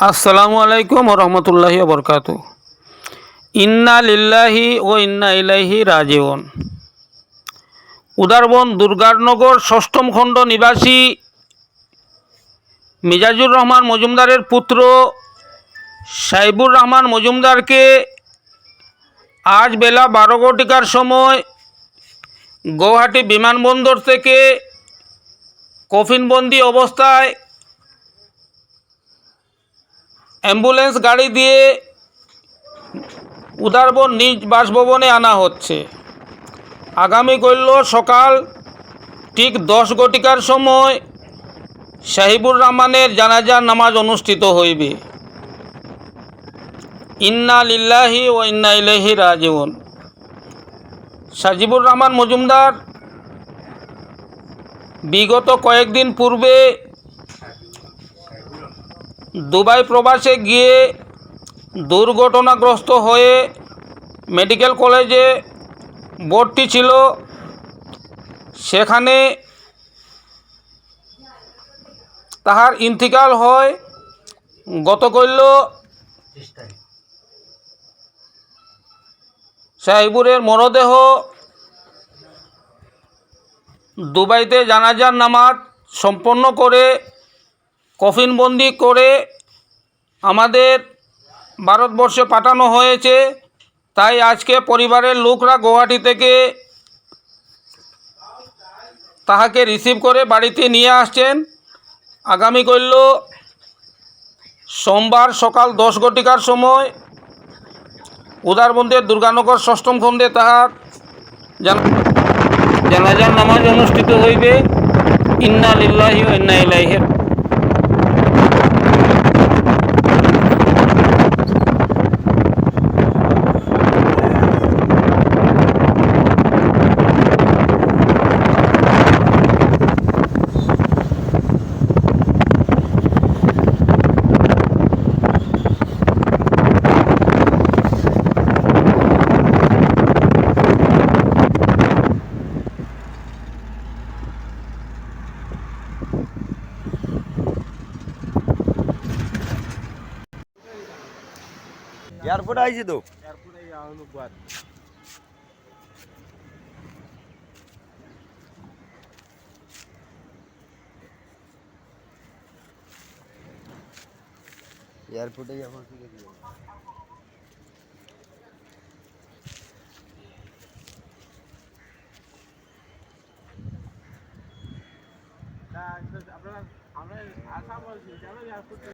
আসসালামু আলাইকুম রহমতুল্লাহি বরকাত ইন্না লিল্লাহি ও ইন্না ইলাইহি রাজিউন। উদারবন দুর্গানগর ষষ্ঠম খণ্ড নিবাসী মিজাজুর রহমান মজুমদারের পুত্র সাইবুর রহমান মজুমদারকে আজ বেলা বারো ঘটিকার সময় গৌহাটি বিমানবন্দর থেকে কফিনবন্দি অবস্থায় অ্যাম্বুলেন্স গাড়ি দিয়ে উদারবন নিজ বাসভবনে আনা হচ্ছে। আগামী কল্য সকাল ঠিক দশ ঘটিকার সময় সাহিবুর রহমানের জানাজার নামাজ অনুষ্ঠিত হইবে। ইন্না লিল্লাহি ও ইন্না ইলাইহি রাজিউন। সাজিবুর রহমান মজুমদার, বিগত কয়েকদিন পূর্বে দুবাই প্রবাসে গিয়ে দুর্ঘটনাগ্রস্ত হয়ে মেডিকেল কলেজে ভর্তি ছিল। সেখানে তাহার ইন্তিকাল হয় গতকল্য সাহিবুরের মরদেহ দুবাইতে জানাজার নামাজ সম্পন্ন করে কফিনবন্দি করে আমাদের ভারতবর্ষে পাঠানো হয়েছে। তাই আজকে পরিবারের লোকরা গুয়াহাটি থেকে তাহাকে রিসিভ করে বাড়িতে নিয়ে আসছেন। আগামী করল সোমবার সকাল দশ ঘটিকার সময় উদারবন্দের দুর্গানগর ষষ্ঠম খণ্ডে তাহার জান- জানাজার নামাজ অনুষ্ঠিত হইবে। ইন্না লিল্লাহি ইন্না ইলাইহি এয়ারপোর্ট আইছি তো? এয়ারপোর্টে এখন ঠিক আছে আপনারা আমরা আশা বলছি কেন এয়ারপোর্টে